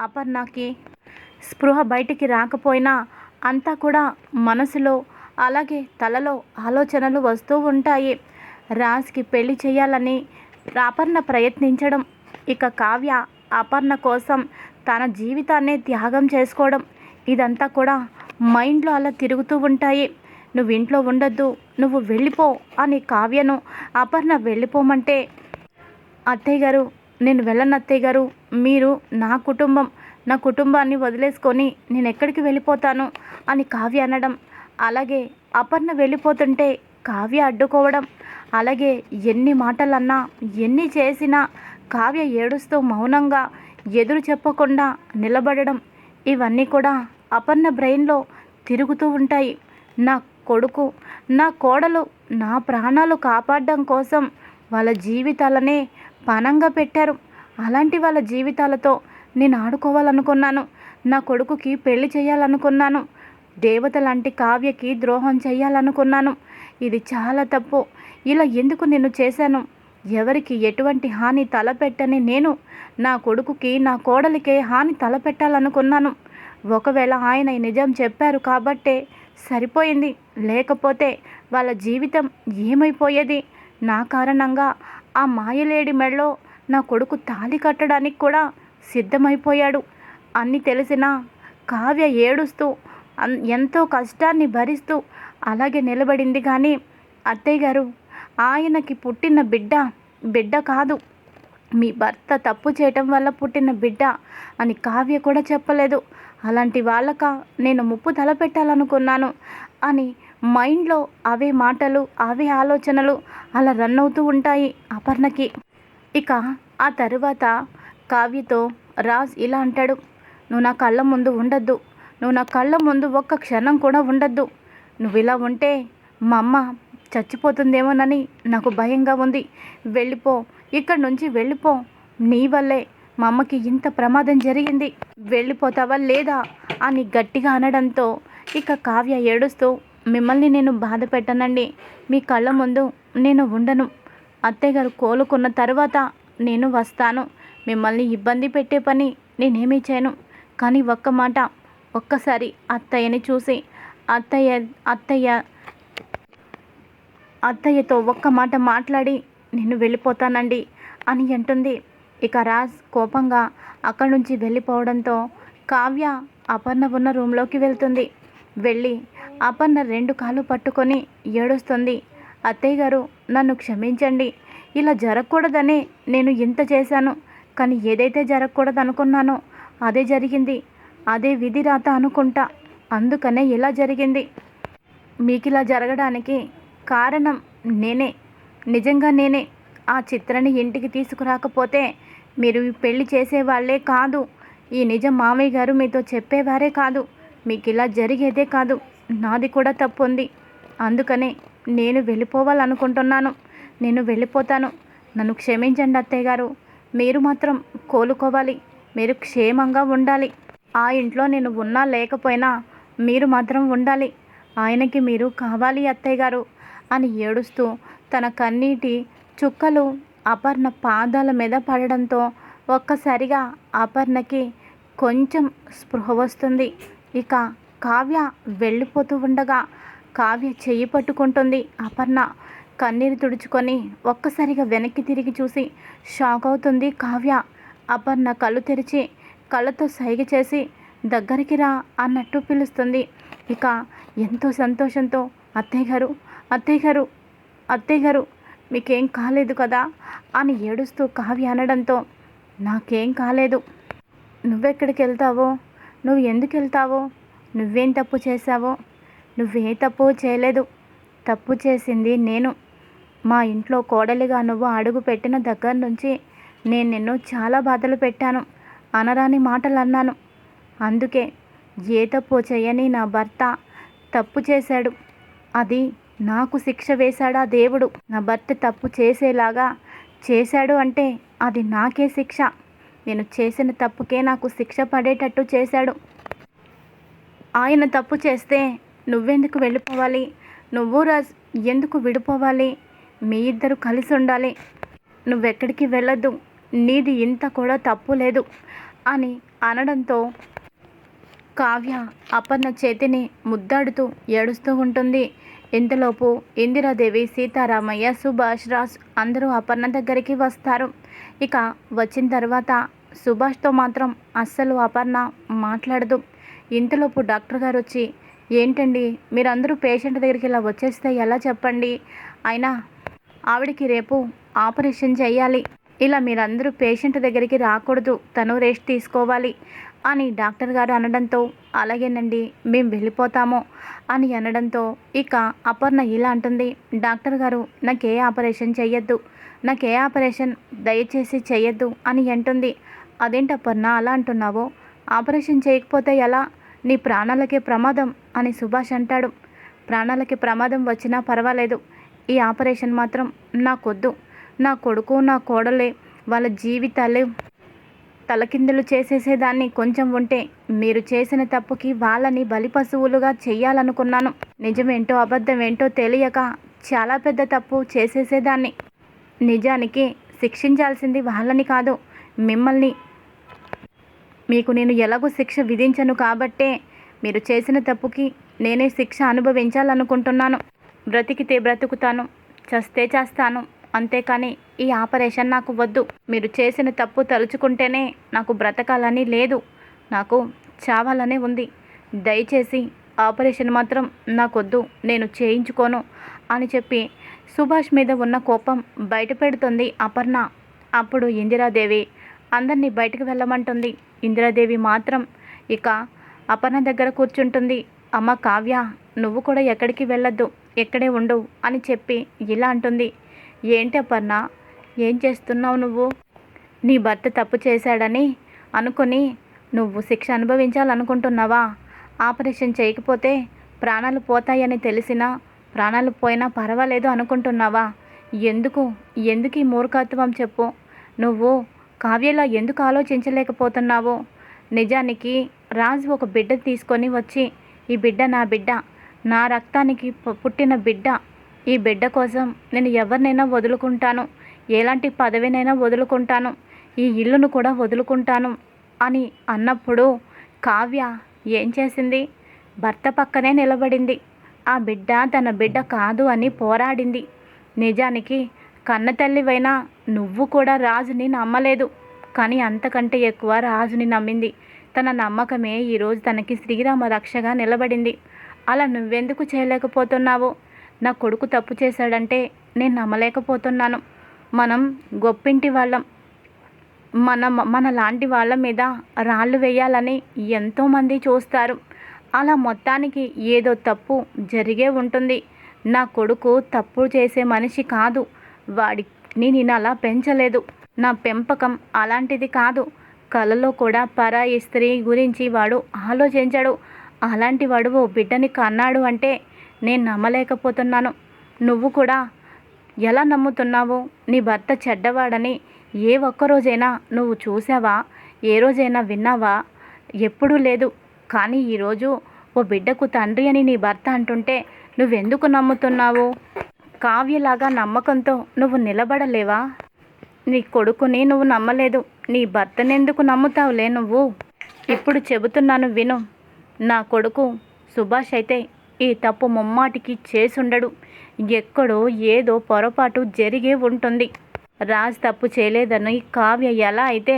అపర్ణకి స్పృహ బయటికి రాకపోయినా అంతా కూడా మనసులో అలాగే తలలో ఆలోచనలు వస్తూ ఉంటాయి. రాజ్కి పెళ్ళి చేయాలని అపర్ణ ప్రయత్నించడం ఇక కావ్య అపర్ణ కోసం తన జీవితాన్నే త్యాగం చేసుకోవడం ఇదంతా కూడా మైండ్లో అలా తిరుగుతూ ఉంటాయి. నువ్వు ఇంట్లో ఉండొద్దు నువ్వు వెళ్ళిపో అని కావ్యను అపర్ణ వెళ్ళిపోమంటే అత్తయ్య గారు నేను వెళ్ళను అత్తయ్య గారు. మీరు నా కుటుంబం నా కుటుంబాన్ని వదిలేసుకొని నేను ఎక్కడికి వెళ్ళిపోతాను అని కావ్య అనడం అలాగే అపర్ణ వెళ్ళిపోతుంటే కావ్య అడ్డుకోవడం అలాగే ఎన్ని మాటలన్నా ఎన్ని చేసినా కావ్య ఏడుస్తూ మౌనంగా ఎదురు చెప్పకుండా నిలబడడం ఇవన్నీ కూడా అపర్ణ బ్రెయిన్లో తిరుగుతూ ఉంటాయి. నా కొడుకు నా కోడలు నా ప్రాణాలు కాపాడడం కోసం వాళ్ళ జీవితాలనే పణంగా పెట్టారు. అలాంటి వాళ్ళ జీవితాలతో నేను ఆడుకోవాలనుకున్నాను. నా కొడుకుకి పెళ్ళి చేయాలనుకున్నాను. దేవత లాంటి కావ్యకి ద్రోహం చేయాలనుకున్నాను. ఇది చాలా తప్పు. ఇలా ఎందుకు నేను చేశాను? ఎవరికి ఎటువంటి హాని తలపెట్టని నేను? నా కొడుకుకి నా కోడలికే హాని తలపెట్టాలనుకున్నాను. ఒకవేళ ఆయన నిజం చెప్పారు కాబట్టే సరిపోయింది. లేకపోతే వాళ్ళ జీవితం ఏమైపోయేది? నా కారణంగా ఆ మాయలేడి మెడలో నా కొడుకు తాళి కట్టడానికి కూడా సిద్ధమైపోయాడు. అన్ని తెలిసిన కావ్య ఏడుస్తూ అన్ ఎంతో కష్టాన్ని భరిస్తూ అలాగే నిలబడింది కానీ అత్తయ్య గారు ఆయనకి పుట్టిన బిడ్డ బిడ్డ కాదు. మీ భర్త తప్పు చేయటం వల్ల పుట్టిన బిడ్డ అని కావ్య కూడా చెప్పలేదు. అలాంటి వాళ్ళక నేను ముప్పు తలపెట్టాలనుకున్నాను అని మైండ్లో అవే మాటలు అవే ఆలోచనలు అలా రన్ అవుతూ ఉంటాయి అపర్ణకి. ఇక ఆ తరువాత కావ్యతో రాజ్ ఇలా అంటాడు నువ్వు నా కళ్ళ ముందు ఉండద్దు. నువ్వు నా కళ్ళ ముందు ఒక్క క్షణం కూడా ఉండద్దు. నువ్వు ఇలా ఉంటే మా అమ్మ చచ్చిపోతుందేమోనని నాకు భయంగా ఉంది. వెళ్ళిపో. ఇక్కడి నుంచి వెళ్ళిపో. నీ వల్లే మా అమ్మకి ఇంత ప్రమాదం జరిగింది. వెళ్ళిపోతావా లేదా అని గట్టిగా అనడంతో ఇక కావ్య ఏడుస్తూ మిమ్మల్ని నేను బాధ పెట్టనండి. మీ కళ్ళ ముందు నేను ఉండను. అత్తయ్య గారు కోలుకున్న తర్వాత నేను వస్తాను. మిమ్మల్ని ఇబ్బంది పెట్టే పని నేనేమీ చేయను. కానీ ఒక్క మాట ఒక్కసారి అత్తయ్యని చూసి అత్తయ్య అత్తయ్య అత్తయ్యతో ఒక్క మాట మాట్లాడి నేను వెళ్ళిపోతానండి అని అంటుంది. ఇక రాజ్ కోపంగా అక్కడి నుంచి వెళ్ళిపోవడంతో కావ్య అపర్ణ ఉన్న రూమ్లోకి వెళ్తుంది. వెళ్ళి అపర్ణ రెండు కాళ్ళు పట్టుకొని ఏడుస్తుంది. అత్తయ్య గారు నన్ను క్షమించండి. ఇలా జరగకూడదని నేను ఇంత చేశాను. కానీ ఏదైతే జరగకూడదు అనుకున్నానో అదే జరిగింది. అదే విధి రాత అనుకుంటా. అందుకనే ఇలా జరిగింది. మీకు ఇలా జరగడానికి కారణం నేనే. నిజంగా నేనే. ఆ చిత్రని ఇంటికి తీసుకురాకపోతే మీరు పెళ్ళి చేసేవాళ్ళే కాదు. ఈ నిజం మామయ్య గారు మీతో చెప్పేవారే కాదు. మీకు ఇలా జరిగేదే కాదు. నాది కూడా తప్పు ఉంది అందుకనే నేను వెళ్ళిపోవాలనుకుంటున్నాను. నేను వెళ్ళిపోతాను. నన్ను క్షమించండి అత్తయ్య గారు. మీరు మాత్రం కోలుకోవాలి. మీరు క్షేమంగా ఉండాలి. ఆ ఇంట్లో నేను ఉన్నా లేకపోయినా మీరు మాత్రం ఉండాలి. ఆయనకి మీరు కావాలి అత్తయ్య గారు అని ఏడుస్తూ తన కన్నీటి చుక్కలు అపర్ణ పాదాల మీద పడడంతో ఒక్కసారిగా అపర్ణకి కొంచెం స్పృహ వస్తుంది. ఇక కావ్య వెళ్ళిపోతూ ఉండగా కావ్య చెయ్యి పట్టుకుంటుంది అపర్ణ. కన్నీరు తుడుచుకొని ఒక్కసారిగా వెనక్కి తిరిగి చూసి షాక్ అవుతుంది కావ్య. అపర్ణ కళ్ళు తెరిచి కళ్ళతో సైగ చేసి దగ్గరికి రా అన్నట్టు పిలుస్తుంది. ఇక ఎంతో సంతోషంతో అత్తయ్య గారు అత్తయ్య గారు అత్తయ్య గారు మీకేం కాలేదు కదా? అని ఏడుస్తూ కావ్య అనడంతో నాకేం కాలేదు. నువ్వెక్కడికి వెళ్తావో నువ్వు ఎందుకు వెళ్తావో నువ్వేం తప్పు చేశావో? నువ్వే తప్పు చేయలేదు. తప్పు చేసింది నేను. మా ఇంట్లో కోడలిగా నువ్వు అడుగు పెట్టిన దగ్గర నుంచి నేను నిన్ను చాలా బాధలు పెట్టాను. అనరాని మాటలు అన్నాను అందుకే ఏ తప్పు చేయని నా భర్త తప్పు చేశాడు. అది నాకు శిక్ష వేశాడా దేవుడు? నా భర్త తప్పు చేసేలాగా చేశాడు అంటే అది నాకే శిక్ష. నేను చేసిన తప్పుకే నాకు శిక్ష పడేటట్టు చేశాడు. ఆయన తప్పు చేస్తే నువ్వెందుకు వెళ్ళిపోవాలి? నువ్వు రాజ్ ఎందుకు విడిపోవాలి? మీ ఇద్దరు కలిసి ఉండాలి. నువ్వెక్కడికి వెళ్ళొద్దు. నీది ఇంత కూడా తప్పు లేదు అని అనడంతో కావ్య అపర్ణ చేతిని ముద్దాడుతూ ఏడుస్తూ ఉంటుంది. ఇంతలోపు ఇందిరాదేవి సీతారామయ్య సుభాష్ రాజ్ అందరూ అపర్ణ దగ్గరికి వస్తారు. ఇక వచ్చిన తర్వాత సుభాష్తో మాత్రం అస్సలు అపర్ణ మాట్లాడదు. ఇంతలోపు డాక్టర్ గారు వచ్చి ఏంటండి మీరందరూ పేషెంట్ దగ్గరికి ఇలా వచ్చేస్తే ఎలా చెప్పండి? అయినా ఆవిడకి రేపు ఆపరేషన్ చేయాలి. ఇలా మీరందరూ పేషెంట్ దగ్గరికి రాకూడదు తను రెస్ట్ తీసుకోవాలి అని డాక్టర్ గారు అనడంతో అలాగేనండి మేము వెళ్ళిపోతాము అని అనడంతో ఇక అపర్ణ ఇలా అంటుంది డాక్టర్ గారు నాకు ఏ ఆపరేషన్ చేయొద్దు నాకు ఏ ఆపరేషన్ దయచేసి చేయొద్దు అని అంటుంది. అదేంటి అపర్ణ అలా అంటున్నావు? ఆపరేషన్ చేయకపోతే ఎలా? నీ ప్రాణాలకే ప్రమాదం అని సుభాష్ అంటాడు. ప్రాణాలకి ప్రమాదం వచ్చినా పర్వాలేదు ఈ ఆపరేషన్ మాత్రం నాకొద్దు నా కొడుకు నా కోడలే వాళ్ళ జీవితాలే తలకిందులు చేసేసేదాన్ని. కొంచెం ఉంటే మీరు చేసిన తప్పుకి వాళ్ళని బలి పశువులుగా చెయ్యాలనుకున్నాను. నిజమేంటో అబద్ధమేంటో తెలియక చాలా పెద్ద తప్పు చేసేసేదాన్ని. నిజానికి శిక్షించాల్సింది వాళ్ళని కాదు మిమ్మల్ని. మీకు నేను ఎలాగో శిక్ష విధించను కాబట్టే మీరు చేసిన తప్పుకి నేనే శిక్ష అనుభవించాలనుకుంటున్నాను. బ్రతికితే బ్రతుకుతాను చస్తే చేస్తాను అంతేకాని ఈ ఆపరేషన్ నాకు వద్దు. మీరు చేసిన తప్పు తలుచుకుంటేనే నాకు బ్రతకాలని లేదు. నాకు చావాలనే ఉంది. దయచేసి ఆపరేషన్ మాత్రం నాకొద్దు. నేను చేయించుకోను అని చెప్పి సుభాష్ మీద ఉన్న కోపం బయట పెడుతుంది అపర్ణ. అప్పుడు ఇందిరాదేవి అందరినీ బయటకు వెళ్ళమంటుంది. ఇందిరాదేవి మాత్రం ఇక అపర్ణ దగ్గర కూర్చుంటుంది. అమ్మ కావ్య నువ్వు కూడా ఎక్కడికి వెళ్ళొద్దు. ఎక్కడే ఉండు అని చెప్పి ఇలా అంటుంది. ఏంటి అపర్ణ? ఏం చేస్తున్నావు నువ్వు? నీ భర్త తప్పు చేశాడని అనుకొని నువ్వు శిక్ష అనుభవించాలనుకుంటున్నావా? ఆపరేషన్ చేయకపోతే ప్రాణాలు పోతాయని తెలిసినా ప్రాణాలు పోయినా పర్వాలేదు అనుకుంటున్నావా? ఎందుకు? ఎందుకు ఈ మూర్ఖత్వం చెప్పు? నువ్వు కావ్యలా ఎందుకు ఆలోచించలేకపోతున్నావు? నిజానికి రాజు ఒక బిడ్డ తీసుకొని వచ్చి ఈ బిడ్డ నా బిడ్డ. నా రక్తానికి పుట్టిన బిడ్డ. ఈ బిడ్డ కోసం నేను ఎవరినైనా వదులుకుంటాను ఎలాంటి పదవినైనా వదులుకుంటాను ఈ ఇల్లును కూడా వదులుకుంటాను అని అన్నప్పుడు కావ్య ఏం చేసింది? భర్త పక్కనే నిలబడింది. ఆ బిడ్డ తన బిడ్డ కాదు అని పోరాడింది. నిజానికి కన్నతల్లివైనా నువ్వు కూడా రాజుని నమ్మలేదు. కానీ అంతకంటే ఎక్కువ రాజుని నమ్మింది. తన నమ్మకమే ఈరోజు తనకి శ్రీరామ రక్షగా నిలబడింది. అలా నువ్వెందుకు చేయలేకపోతున్నావు? నా కొడుకు తప్పు చేశాడంటే నేను నమ్మలేకపోతున్నాను. మనం గొప్పింటి వాళ్ళం. మన మన లాంటి వాళ్ళ మీద రాళ్ళు వేయాలని ఎంతోమంది చూస్తారు. అలా మొత్తానికి ఏదో తప్పు జరిగే ఉంటుంది. నా కొడుకు తప్పు చేసే మనిషి కాదు. వాడిని నేను అలా పెంచలేదు. నా పెంపకం అలాంటిది కాదు. కలలో కూడా పరాయి స్త్రీ గురించి వాడు ఆలోచించడు. అలాంటి వాడు ఓ బిడ్డని కన్నాడు అంటే నేను నమ్మలేకపోతున్నాను. నువ్వు కూడా ఎలా నమ్ముతున్నావు నీ భర్త చెడ్డవాడని ఏ ఒక్కరోజైనా నువ్వు చూసావా ఏ రోజైనా విన్నావా? ఎప్పుడూ లేదు. కానీ ఈరోజు ఓ బిడ్డకు తండ్రి అని నీ భర్త అంటుంటే నువ్వెందుకు నమ్ముతున్నావు? కావ్యలాగా నమ్మకంతో నువ్వు నిలబడలేవా? నీ కొడుకుని నువ్వు నమ్మలేదు. నీ భర్తనెందుకు నమ్ముతావులే నువ్వు? ఇప్పుడు చెబుతున్నాను విను. నా కొడుకు సుభాష్ అయితే ఈ తప్పు ముమ్మాటికి చేసుండడు. ఎక్కడో ఏదో పొరపాటు జరిగే ఉంటుంది. రాజ్ తప్పు చేయలేదని కావ్య ఎలా అయితే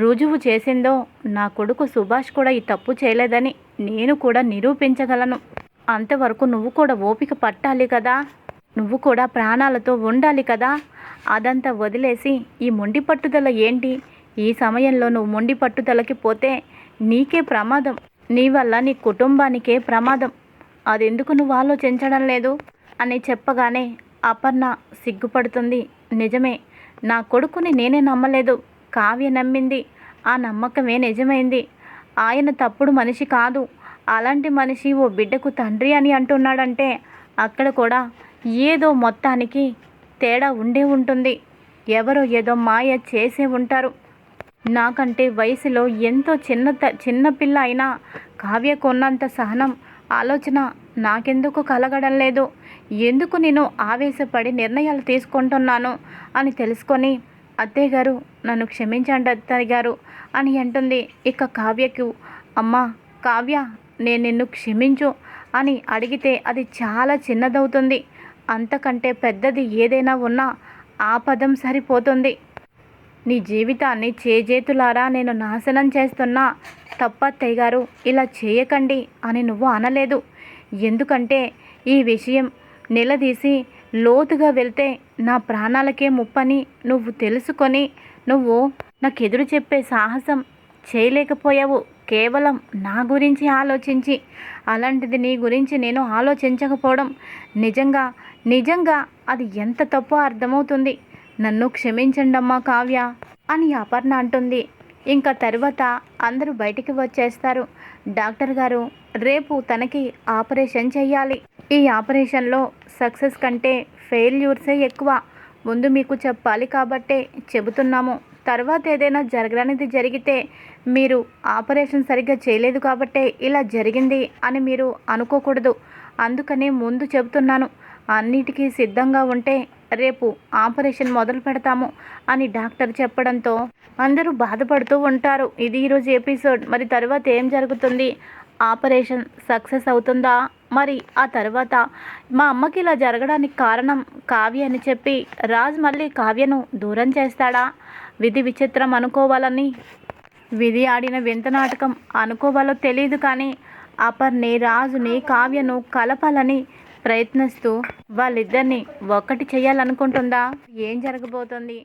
రుజువు చేసిందో నా కొడుకు సుభాష్ కూడా ఈ తప్పు చేయలేదని నేను కూడా నిరూపించగలను. అంతవరకు నువ్వు కూడా ఓపిక పట్టాలి కదా. నువ్వు కూడా ప్రాణాలతో ఉండాలి కదా. అదంతా వదిలేసి ఈ మొండి పట్టుదల ఏంటి? ఈ సమయంలో నువ్వు మొండి పట్టుదలకి పోతే నీకే ప్రమాదం. నీ వల్ల నీ కుటుంబానికే ప్రమాదం. అదెందుకు నువ్వు ఆలోచించడం లేదు? అని చెప్పగానే అపర్ణ సిగ్గుపడుతుంది. నిజమే నా కొడుకుని నేనే నమ్మలేదు. కావ్య నమ్మింది. ఆ నమ్మకమే నిజమైంది. ఆయన తప్పుడు మనిషి కాదు. అలాంటి మనిషి ఓ బిడ్డకు తండ్రి అని అంటున్నాడంటే అక్కడ కూడా ఏదో మొత్తానికి తేడా ఉండే ఉంటుంది. ఎవరో ఏదో మాయ చేసే ఉంటారు. నాకంటే వయసులో ఎంతో చిన్న చిన్నపిల్ల చిన్న పిల్ల అయినా కావ్యకు ఉన్నంత సహనం ఆలోచన నాకెందుకు కలగడం లేదు? ఎందుకు నేను ఆవేశపడి నిర్ణయాలు తీసుకుంటున్నాను? అని తెలుసుకొని అత్తయ్య గారు నన్ను క్షమించండి అత్తయ్య గారు అని అంటుంది. ఇక కావ్యకు అమ్మా కావ్య నేను నిన్ను క్షమించు అని అడిగితే అది చాలా చిన్నదవుతుంది. అంతకంటే పెద్దది ఏదైనా ఉన్నా ఆ పదం సరిపోతుంది. నీ జీవితాన్ని చేజేతులారా నేను నాశనం చేస్తున్నా? తప్పత్తయ్య గారు ఇలా చేయకండి అని నువ్వు అనలేదు. ఎందుకంటే ఈ విషయం నిలదీసి లోతుగా వెళ్తే నా ప్రాణాలకే ముప్పని నువ్వు తెలుసుకొని నువ్వు నాకు ఎదురు చెప్పే సాహసం చేయలేకపోయావు. కేవలం నా గురించి ఆలోచించి అలాంటిది నీ గురించి నేను ఆలోచించకపోవడం నిజంగా నిజంగా అది ఎంత తప్పో అర్థమవుతుంది. నన్ను క్షమించండమ్మా కావ్య అని అపర్ణ అంటుంది. ఇంకా తర్వాత అందరూ బయటికి వచ్చేస్తారు. డాక్టర్ గారు రేపు తనకి ఆపరేషన్ చేయాలి ఈ ఆపరేషన్లో సక్సెస్ కంటే ఫెయిల్యూర్సే ఎక్కువ. ముందు మీకు చెప్పాలి కాబట్టే చెబుతున్నాము. తర్వాత ఏదైనా జరగనిది జరిగితే మీరు ఆపరేషన్ సరిగ్గా చేయలేదు కాబట్టే ఇలా జరిగింది అని మీరు అనుకోకూడదు. అందుకనే ముందు చెబుతున్నాను. అన్నిటికీ సిద్ధంగా ఉంటే రేపు ఆపరేషన్ మొదలు పెడతాము అని డాక్టర్ చెప్పడంతో అందరూ బాధపడుతూ ఉంటారు. ఇది ఈరోజు ఎపిసోడ్. మరి తర్వాత ఏం జరుగుతుంది? ఆపరేషన్ సక్సెస్ అవుతుందా? మరి ఆ తర్వాత మా అమ్మకి ఇలా జరగడానికి కారణం కావ్య అని చెప్పి రాజ్ మళ్ళీ కావ్యను దూరం చేస్తాడా? విధి విచిత్రం అనుకోవాలని విధి ఆడిన వింత నాటకం అనుకోవాలో తెలియదు కానీ అపర్ని రాజుని కావ్యను కలపాలని ప్రయత్నిస్తూ వాళ్ళిద్దరిని ఒక్కటి చేయాలనుకుంటుందా? ఏం జరగబోతోంది?